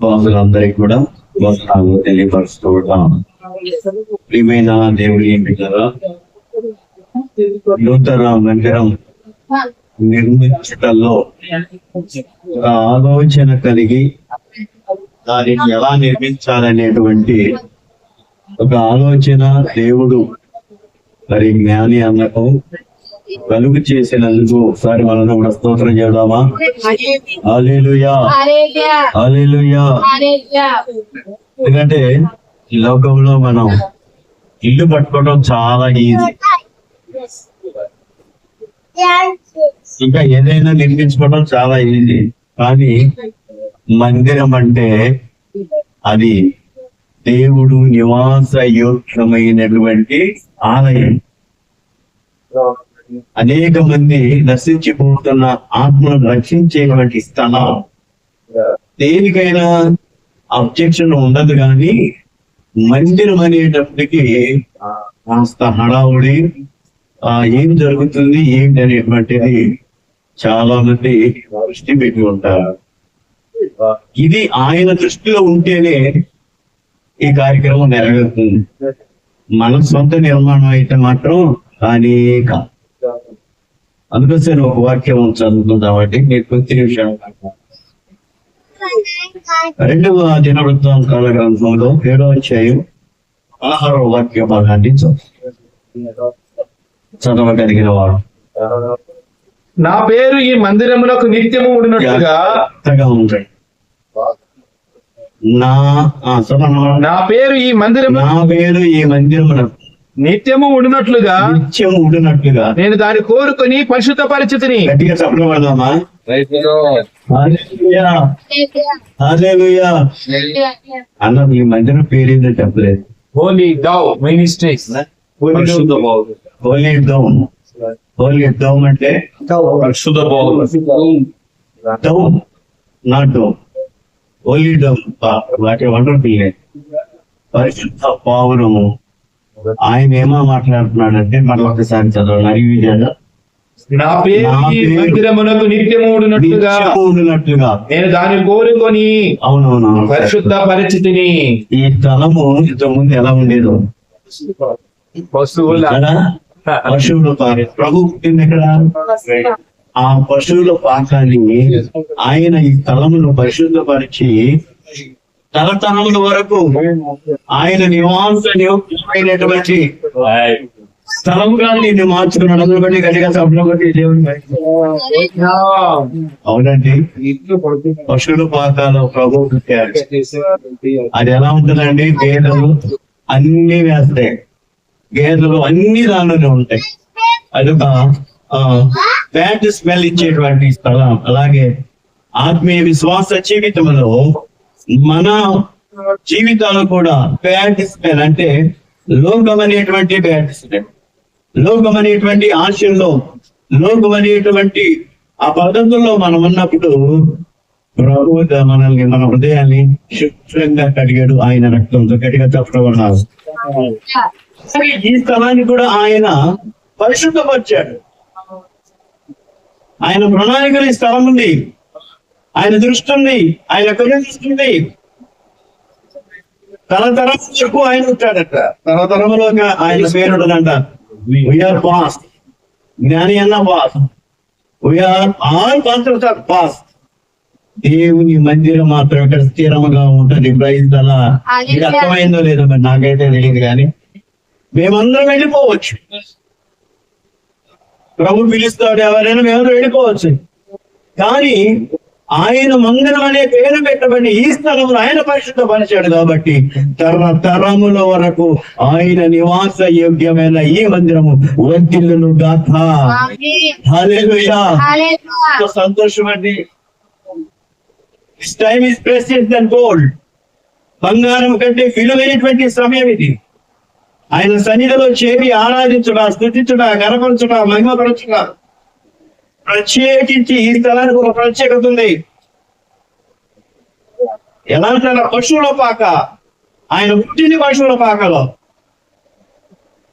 విశ్వాసులందరికీ కూడా వందనాలు తెలియపరుస్తూ ప్రియమైన దేవుడి బిడ్డరా నూతన మందిరం నిర్మించటంలో ఒక ఆలోచన కలిగి దానిని ఎలా నిర్మించాలనేటువంటి ఒక ఆలోచన దేవుడు మరి జ్ఞాని అన్నకు కలుగు చేసినందుకు ఒకసారి మనం కూడా స్తోత్రం చేద్దామా? ఎందుకంటే లోకంలో మనం ఇల్లు కట్టుకోవడం చాలా ఈజీ. ఇంకా ఏదైనా నిర్మించుకోవడం చాలా ఈజీ. కానీ మందిరం అంటే అది దేవుడు నివాస యోగ్యమైనటువంటి ఆలయం. అనేక మంది నశించిపోతున్న ఆత్మను రక్షించేటువంటి స్థలం. దేనికైనా అబ్జెక్షన్ ఉండదు కానీ మందిరం అనేటప్పటికి కాస్త హడావుడి ఆ ఏం జరుగుతుంది ఏంటి అనేటువంటిది చాలా మంది దృష్టి పెట్టి ఉంటారు. ఇది ఆయన దృష్టిలో ఉంటేనే ఈ కార్యక్రమం నెరవేరుతుంది. మన సొంత నిర్మాణం అయితే మాత్రం కానీ అందుకోసం ఒక వాక్యం చదువుకుందామండి. నేను కొద్ది నిమిషాలు రెండవ దినవృత్తాంతాల గ్రంథంలో ఏడో అధ్యాయం పదహారవ వాక్య భాగాన్ని చదువు. చదవగలిగిన వాడు నా పేరు ఈ మందిరములకు నిత్యము ఉండినట్లుగా. జాగ్రత్తగా ఉంటాయి నా? నా పేరు ఈ మందిరము నా పేరు ఈ మందిరమున నిత్యము ఉండినట్లుగా నిత్యం ఉండినట్లుగా. నేను దాన్ని కోరుకొని పరిశుద్ధ పరిస్థితిని గట్టిగా హల్లెలూయా హల్లెలూయా అన్న ఈ మందిరం పేరేందో చెప్పలేదు. Holy dove ministries holy dove holy dove అంటే? పరిశుద్ధ dove not dove holy dove వాటి వండర్ఫుల్ పరిశుద్ధ పావురము ఆయన ఏమో మాట్లాడుతున్నాడంటే మనం ఒకసారి చదవండి. నా పేరు నిత్యము ఉండినట్లుగా. నేను దాన్ని కోరుకొని అవునవును పరిశుద్ధ పరిస్థితిని ఈ స్థలము ఇంతకు ముందు ఎలా ఉండేదో? పశువుల పశువుల పాక ప్రభు పుట్టింది ఎక్కడ? ఆ పశువుల పాకాన్ని ఆయన ఈ స్థలమును పరిశుద్ధపరిచి తరతరముల వరకు ఆయన నివాస నియోగమైనటువంటి స్థలముగా దీన్ని మార్చుకున్నాడు అందులో బట్టి గట్టిగా సభలో బట్టి దేవుని అవునండి. పశువుల పాకాలు ప్రభు అది ఎలా ఉంటుందండి? గేదెలు అన్ని వేస్తాయి. గేదెలు అన్ని దానిలోనే ఉంటాయి. అదొక బ్యాడ్ స్మెల్ ఇచ్చేటువంటి స్థలం. అలాగే ఆత్మీయ విశ్వాస జీవితంలో మన జీవితాలు కూడా బ్యాడ్ స్మెల్ అంటే లోకం అనేటువంటి బ్యాడ్ స్మెల్ లోకం అనేటువంటి ఆశల్లో లోకం అనేటువంటి ఆ పద్ధతుల్లో మనం ఉన్నప్పుడు ప్రభు మనల్ని మన హృదయాన్ని శుభ్రంగా కడిగాడు ఆయన రక్తంతో చెప్పడం సరే ఈ స్థలాన్ని కూడా ఆయన పరిశుద్ధపరిచాడు. ఆయన ప్రణాళికలు ఈ స్థలం ఉంది. ఆయన దృష్టి ఉంది ఆయన కరుణిస్తుంది తరతరం వరకు ఆయన ఉంటాడట. తరతరములో ఆయన పేరు వీఆర్ పాస్ జ్ఞాని అన్న pass we are all concepts are pass దేవుని మందిరం మాత్రం ఇక్కడ స్థిరముగా ఉంటది. ప్రైజ్ అలా ఇది అర్థమైందో లేదో మరి నాకైతే తెలియదు కానీ మేమందరం వెళ్ళిపోవచ్చు. ప్రభు పిలుస్తాడు ఎవరైనా మేము వెళ్ళిపోవచ్చు. కానీ ఆయన మందిరం అనే పేరు పెట్టబడి ఈ స్థలంలో ఆయన పరిశుద్ధ పరిచాడు కాబట్టి తర తరముల వరకు ఆయన నివాస యోగ్యమైన ఈ మందిరము వర్తిల్లును గాథ సంతోషం అండి. టైమ్ ఇస్ దన్ గోల్డ్ బంగారం కంటే విలువైనటువంటి సమయం ఇది. ఆయన సన్నిధిలో చేరి ఆరాధించుట స్థుతించుట గనపరచుట మహిమపరచుట. ప్రత్యేకించి ఈ స్థలానికి ఒక ప్రత్యేకత ఉంది. ఎలా అంటారు పశువుల పాక ఆయన పుట్టిన పశువుల పాకలో.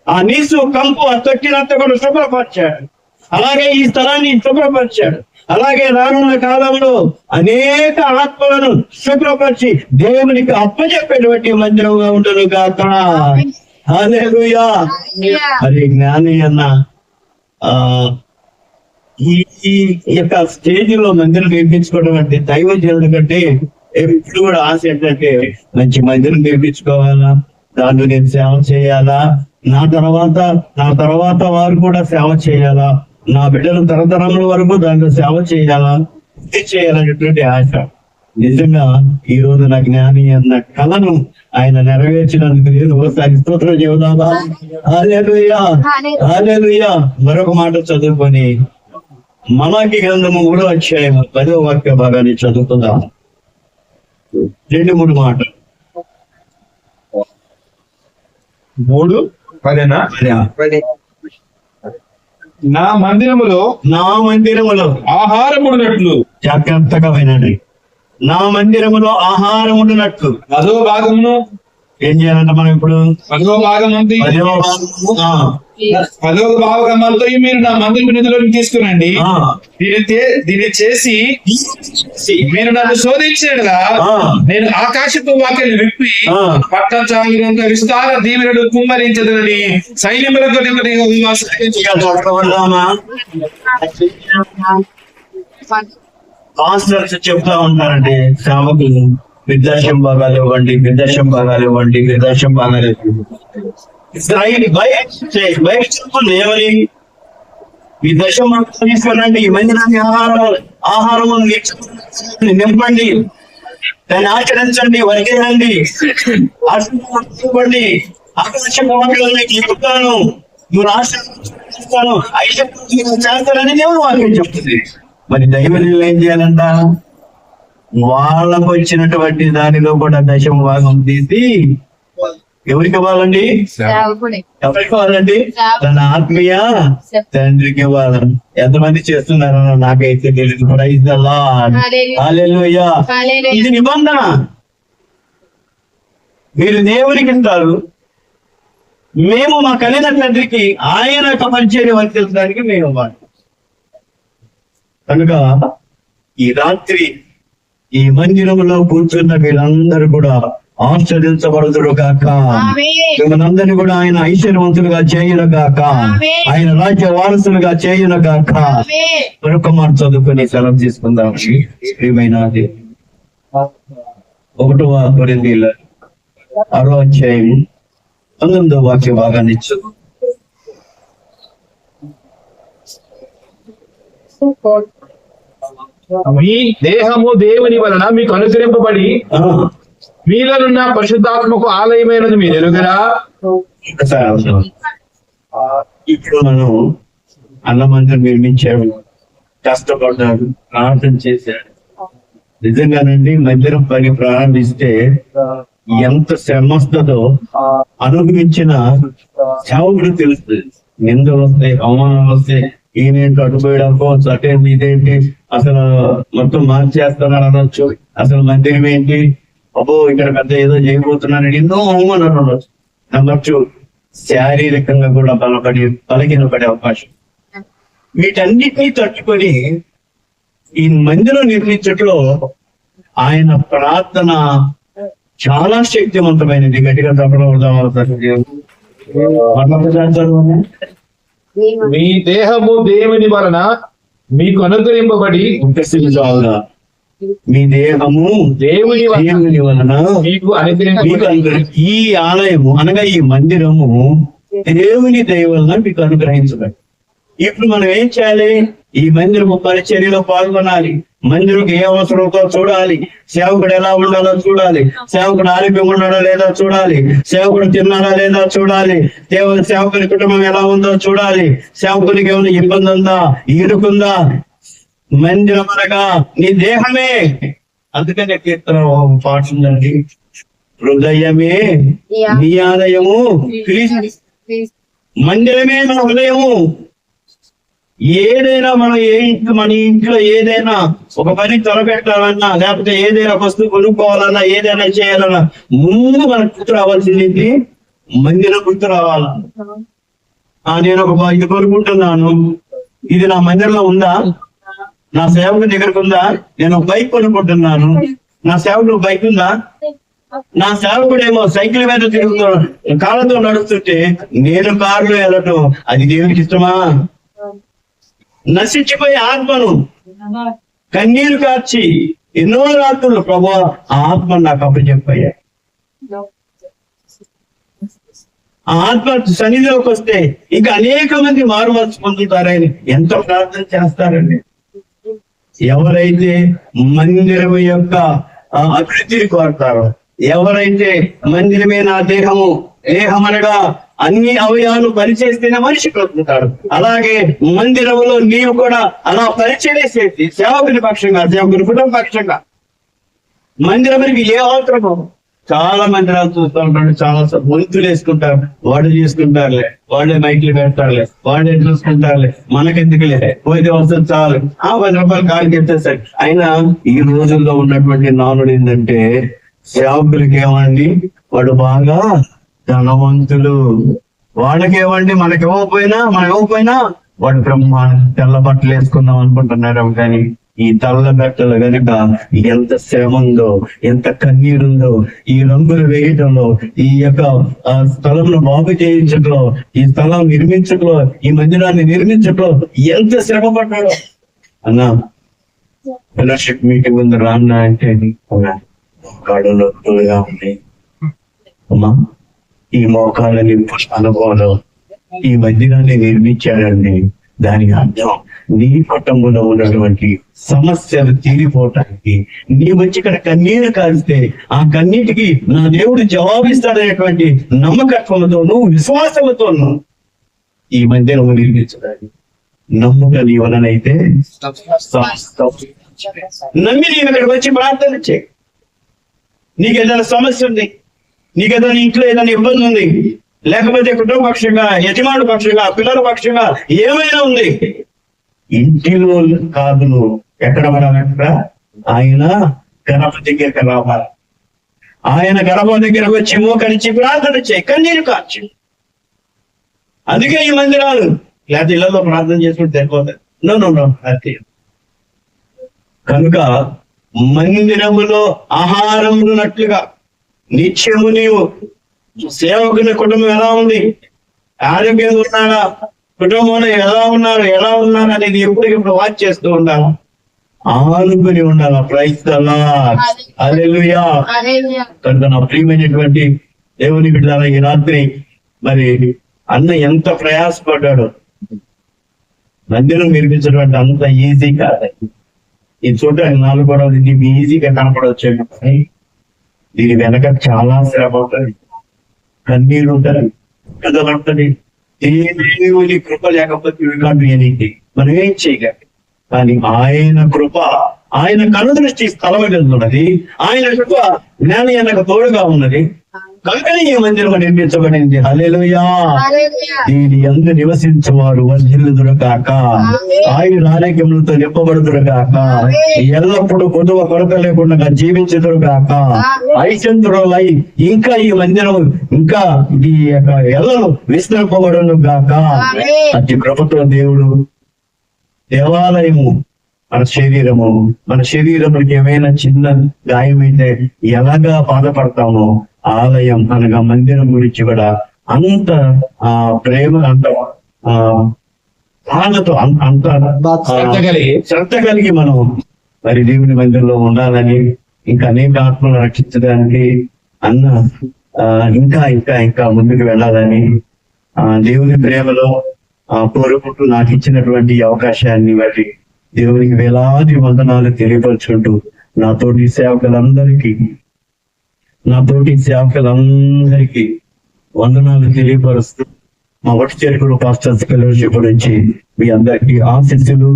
ఆ నీసు కంపు ఆ తొక్కినంత కూడా శుభ్రపరిచాడు. అలాగే ఈ స్థలాన్ని శుభ్రపరిచాడు. అలాగే రానున్న కాలంలో అనేక ఆత్మలను శుభ్రపరిచి దేవునికి అప్పచెప్పేటువంటి మందిరంగా ఉండను హల్లెలూయా. మరి జ్ఞాని అన్న ఆ ఈ ఈ యొక్క స్టేజ్లో మందిరం నిర్మించుకోవడం అంటే దైవజనుడి కంటే ఎప్పుడు కూడా ఆశ ఏంటంటే మంచి మందిరం నిర్మించుకోవాలా దాంట్లో నేను సేవ చేయాలా? నా తర్వాత నా తర్వాత వారు కూడా సేవ చేయాలా? నా బిడ్డల తరతరముల వరకు దాంట్లో సేవ చేయాలా? ఇది చేయాలనేటువంటి ఆశ. నిజంగా ఈ రోజు నా జ్ఞాని అన్న కళను ఆయన నెరవేర్చినందుకు నేను ఒకసారి స్తోత్రం చెబుదామా? మరొక మాట చదువుకొని మలాకి గ్రంథము మూడో అధ్యాయం పదో వాక్య భాగాన్ని చదువుతుందాం రెండు మూడు మాటలు. మూడు పదేనా? నా మందిరములో నా మందిరములో ఆహారమున్నట్లు జాగ్రత్తగా వినండి. నా మందిరములో ఆహారం ఉండినట్లు పదో భాగమును ఏం చేయాలంట మనం ఇప్పుడు పదో భాగం ఉంది పదో భాగము, ఆ, పదో భాగం అంతా మీరు నా మందిరం నిధులను తీసుకురండి. ఆ, దీని దీన్ని చేసి మీరు నన్ను శోధించేలా నేను ఆకాశపు వాక్యలు విప్పి. పట్టణ చాగినంత విస్తార దీవెనలు కుమ్మరించదనని సైన్యములకు చెప్తా ఉంటారండి సేవకులు. విద్యాశం భాగాలు ఇవ్వండి విద్యాశం భాగాలు ఇవ్వండి విద్యాశం భాగాలు ఇవ్వండి. ఇస్రాయిల్ బయట చే- ఈ దశ తీసుకురండి. ఈ మందిరాన్ని ఆహారం ఆహారం నింపండి. దాన్ని ఆచరించండి వర్గేయండి ఆశించండి ఆకాశ చెప్తాను నీకు ఇస్తాను నువ్వు ఆశిస్తాను ఐశ్వర్యం చేస్తానని దేవుడు వాక్యం చెప్తుంది. మరి దైవజనులు ఏం చేయాలంట వాళ్ళకు వచ్చినటువంటి దానిలో కూడా దశమ భాగం తీసి ఎవరికి ఇవ్వాలండి? ఎవరికి ఇవ్వాలండి? తన ఆత్మీయ తండ్రికి ఇవ్వాలని. ఎంతమంది చేస్తున్నారో నాకైతే తెలియదు ప్రైజ్ ఇది నిబంధన. మీరు దేవునికి ఇస్తారు మేము మా కలిగిన తండ్రికి ఆయన యొక్క పరిచయం వర్తించడానికి మేము ఇవ్వాలి. కనుక ఈ రాత్రి ఈ మందిరంలో కూర్చున్న వీళ్ళందరూ కూడా ఆశ్చర్యించబడుతుడు కాక మిమ్మల్ని కూడా ఆయన ఐశ్వర్యవంతులుగా చేయను గాక. ఆయన రాజ్య వారసులుగా చేయను గాక. మరొక మాట చదువుకుని సెలవు తీసుకుందాం. ప్రియమైన. ఒకటో కొరింది ఆరో అధ్యాయం పంతొమ్మిదో వాక్య భాగాన్ని ఇచ్చు మీ దేహము దేవుని వలన మీకు అనుసరింపబడి మీలోనున్న పరిశుద్ధాత్మకు ఆలయమైనది మీరు ఎరుగరా? ఇప్పుడు మనం అన్నమంతా నిర్మించాడు కష్టపడ్డాడు ప్రార్థన చేశాడు నిజంగానండి మందిరం పని ప్రారంభిస్తే ఎంత శ్రమ వస్తుందో అనుభవించిన సేవకుడు తెలుస్తుంది. నిందలు వస్తాయి అవమానాలు వస్తాయి. ఈయనేంటి అటుపోయడానికో అటేంటి ఇదేంటి అసలు మొత్తం మార్చేస్తున్నాడు అనొచ్చు. అసలు మందిరం ఏంటి? అబ్బో ఇక్కడ పెద్ద ఏదో చేయబోతున్నాను ఎన్నో అవమానాలు ఉండొచ్చు నమ్మచ్చు శారీరకంగా కూడా బలపడి బలహీన పడే అవకాశం. వీటన్నిటినీ తట్టుకొని ఈ మందిరం నిర్మించట్లో ఆయన ప్రార్థన చాలా శక్తివంతమైనది. గట్టిగా తప్పడం మీ దేహము దేవుని వలన మీకు అనుగ్రహింపబడి మీ దేహము దేవుని దేవుని వలన మీకు మీకు అనుగ్రహింపబడి అనుగ్రహి- ఈ ఆలయము అనగా ఈ మందిరము దేవుని దయ వలన మీకు అనుగ్రహించబడి. ఇప్పుడు మనం ఏం చేయాలి? ఈ మందిరము పరిచర్యలో పాల్గొనాలి. మందిరంకి ఏ అవసరంతో చూడాలి. సేవకుడు ఎలా ఉండాలో చూడాలి. సేవకుడు ఆరోగ్యం ఉన్నాడో లేదో చూడాలి. సేవకుడు తిన్నాడా లేదా చూడాలి. దేవుని సేవకుని కుటుంబం ఎలా ఉందో చూడాలి. సేవకునికి ఏమైనా ఇబ్బంది ఉందా? ఇరుకుందా? మందిరం అనగా నీ దేహమే. అందుకనే కీర్తన పాడుతుందండి. హృదయమే నీ ఆలయము. మందిరమే మన హృదయము. ఏదైనా మనం ఏ ఇంట్లో మన ఇంట్లో ఏదైనా ఒక పని తొలపెట్టాలన్నా లేకపోతే ఏదైనా వస్తువు కొనుక్కోవాలన్నా ఏదైనా చేయాలన్నా ముందు మనకు గుర్తు రావాల్సింది మందిరం గుర్తు రావాలా? ఆ నేను ఒక ఇది కొనుక్కుంటున్నాను. ఇది నా మందిరంలో ఉందా? నా సేవకు దగ్గరకు ఉందా? నేను ఒక బైక్ కొనుక్కుంటున్నాను. నా సేవకు బైక్ ఉందా? నా సేవకుడేమో సైకిల్ మీద తిరుగుతూ కాళ్ళతో నడుస్తుంటే నేను కారులో వెళ్ళటం. అది దేవునికి ఇష్టమా? నశించిపోయే ఆత్మను కన్నీరు కార్చి ఎన్నో రాత్రులు ప్రభు ఆత్మ నాకు అప్పచెప్పాయి ఆ ఆత్మ సన్నిధిలోకి వస్తే ఇంకా అనేక మంది మారుమర్చి పొందుతారని ఎంతో ప్రార్థన చేస్తారండి. ఎవరైతే మందిరం యొక్క అభివృద్ధిని కోరుతారో ఎవరైతే మందిరమే నా దేహము దేహం అనగా అన్ని అవయాలు పనిచేస్తేనే మనిషి బ్రతుకుతాడు. అలాగే మందిరములో నీవు కూడా అలా పరిచయం చేసి సేవకుని పక్షంగా సేవకుని కుటుంబ పక్షంగా. మందిరానికి ఏ అవసరమో చాలా మందిరాలు చూస్తూ ఉంటాడు చాలా వంతులు వేసుకుంటారు. వాడు చేసుకుంటారులే వాళ్ళే మైక్లు పెడతారులే వాళ్ళే చూసుకుంటారులే మనకెందుకులే? పోయితే వస్తుంది చాలు. ఆ పది రూపాయలు కాలు ఎత్తేసరి అయినా ఈ రోజుల్లో ఉన్నటువంటి నానుడు ఏంటంటే సేవకులకి ఏమండి? వాడు బాగా ధనవంతులు. వాళ్ళకి ఏమండి? మనకి ఇవ్వకపోయినా మనం ఇవ్వకపోయినా వాడు బ్రహ్మాండ తెల్ల బట్టలు వేసుకుందాం అనుకుంటున్నారు కానీ ఈ తెల్ల బట్టలు కనుక ఎంత శ్రమ ఉందో ఎంత కన్నీరుందో ఈ రంగులు వేయటంలో ఈ యొక్క ఆ, స్థలంలో బాగు చేయించట్లో ఈ స్థలం నిర్మించట్లో ఈ మందిరాన్ని నిర్మించట్లో ఎంత శ్రమ పడ్డాడు. అన్నా ఫెలోషిప్ మీటింగ్ ఉంది రాన్నా అంటే కాడు నొప్పులుగా ఉంది. అమ్మా. ఈ మోకాలని అనుభవం ఈ మందిరాన్ని నిర్మించాడండి దానికి అర్థం నీ కుటుంబంలో ఉన్నటువంటి సమస్యలు తీరిపోవటానికి నీ వచ్చి ఇక్కడ కన్నీరు కారిస్తే ఆ కన్నీటికి నా దేవుడు జవాబిస్తాడనేటువంటి నమ్మకత్వంతోనూ విశ్వాసంతోనూ ఈ మందిరం నిర్మించడానికి నమ్ముక నీ వలనైతే నమ్మి నేను ఇక్కడికి వచ్చి ప్రార్థన చేయి. నీకు ఏదైనా సమస్య ఉంది? నీకు ఏదైనా ఇంట్లో ఏదైనా ఇబ్బంది ఉంది? లేకపోతే కుటుంబ పక్షంగా యజమాను పక్షంగా పిల్లల పక్షంగా ఏమైనా ఉంది? ఇంటిలో కాదు నువ్వు ఎక్కడ పడాలంట ఆయన గణప దగ్గరికి రావాలి. ఆయన గణప దగ్గరకు వచ్చి మోకరించి ప్రార్థన చేయి. కన్నీరు కార్చి అందుకే ఈ మందిరాలు లేకపోతే ఇళ్ళలో ప్రార్థన చేసుకుంటే సరిపోతుంది నో నో నో కనుక మందిరములో ఆహారం ఉన్నట్లుగా నిత్యము నీవు సేవకుని కుటుంబం ఎలా ఉంది? ఆరోగ్యంగా ఉన్నారా కుటుంబంలో ఎలా ఉన్నారు ఎలా ఉన్నారు అనేది ఎప్పటికప్పుడు వాచ్ చేస్తూ ఉండాలి? ఆనుకుని ఉండాలి? ప్రైస్తలా అలెలుయా కనుక నా ప్రియమైనటువంటి దేవుని బిడ్డల ఈ రాత్రి మరి అన్న ఎంత ప్రయాసపడ్డాడు నిర్మించడం అంటే అంత ఈజీ కాదు. ఇది చూడడానికి నాలుగు కూడా ఈజీగా కనపడవచ్చు. కానీ దీని వెనక చాలా శ్రమ ఉంటుంది. కన్నీరు ఉంటుంది. కథలు ఉంటుంది. దేవుని కృప లేకపోతే కాదు అనేది మనం ఏం చేయగలం? కానీ ఆయన కృప ఆయన కనుదృష్టి స్థలం ఉన్నది. ఆయన కృప జ్ఞాని ఆయనకు తోడుగా ఉన్నది. కనుకనే ఈ మందిరం నిర్మించబడింది. హల్లెలూయా. దీని ఎందు నివసించేవారు వర్ధిల్లుదురు కాక ఆయన ఆరోగ్యములతో నింపబడుదురు కాక ఎల్లప్పుడూ పొదువ కొరత లేకుండా జీవించుదురు కాక ఐచంద్రులై ఇంకా ఈ మందిరం ఇంకా ఈ యొక్క ఎల్లలు విస్తరింపబడును గాక. అతి కృపతో దేవుడు దేవాలయము మన శరీరము మన శరీరముకి ఏమైనా చిన్న గాయమైతే ఎలాగా బాధపడతామో ఆలయం అనగా మందిరం గురించి కూడా అంత ఆ ప్రేమ అంత ఆ బాధతో అంత శ్రద్ధ కలిగి. శ్రద్ధ కలిగి మనం మరి దేవుని మందిరంలో ఉండాలని ఇంకా అనేక ఆత్మలు రక్షించడానికి అన్న ఆ, ఇంకా ఇంకా ఇంకా ముందుకు వెళ్ళాలని ఆ దేవుని ప్రేమలో ఆ కోరుకుంటూ నాకు ఇచ్చినటువంటి అవకాశాన్ని బట్టి దేవునికి వేలాది వందనాలు తెలియపరుచుకుంటూ నాతోటి సేవకులందరికీ నాతోటి సేవకులందరికీ వందనాలు తెలియపరుస్తూ మా ఒకటి చేరుకుడు పాస్టర్స్ ఫెలోషిప్ నుంచి మీ అందరికీ ఆశిస్సులు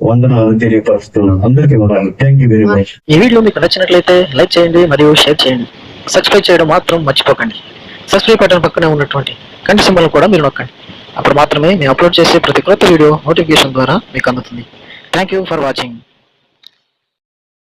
వందనాలు తెలియపరుస్తున్నాను. అందరికీ వందనాలు. థ్యాంక్ యూ వెరీ మచ్ ఈ వీడియో మీకు నచ్చినట్లయితే లైక్ చేయండి మరియు షేర్ చేయండి. సబ్స్క్రైబ్ చేయడం మాత్రం మర్చిపోకండి. సబ్స్క్రైబ్ బటన్ పక్కనే ఉన్నటువంటి కంటి సింబల్ కూడా మీరు నొక్కండి. అప్పుడు మాత్రమే మేము అప్లోడ్ చేసే ప్రతి కొత్త వీడియో నోటిఫికేషన్ ద్వారా మీకు అందుతుంది. Thank you for watching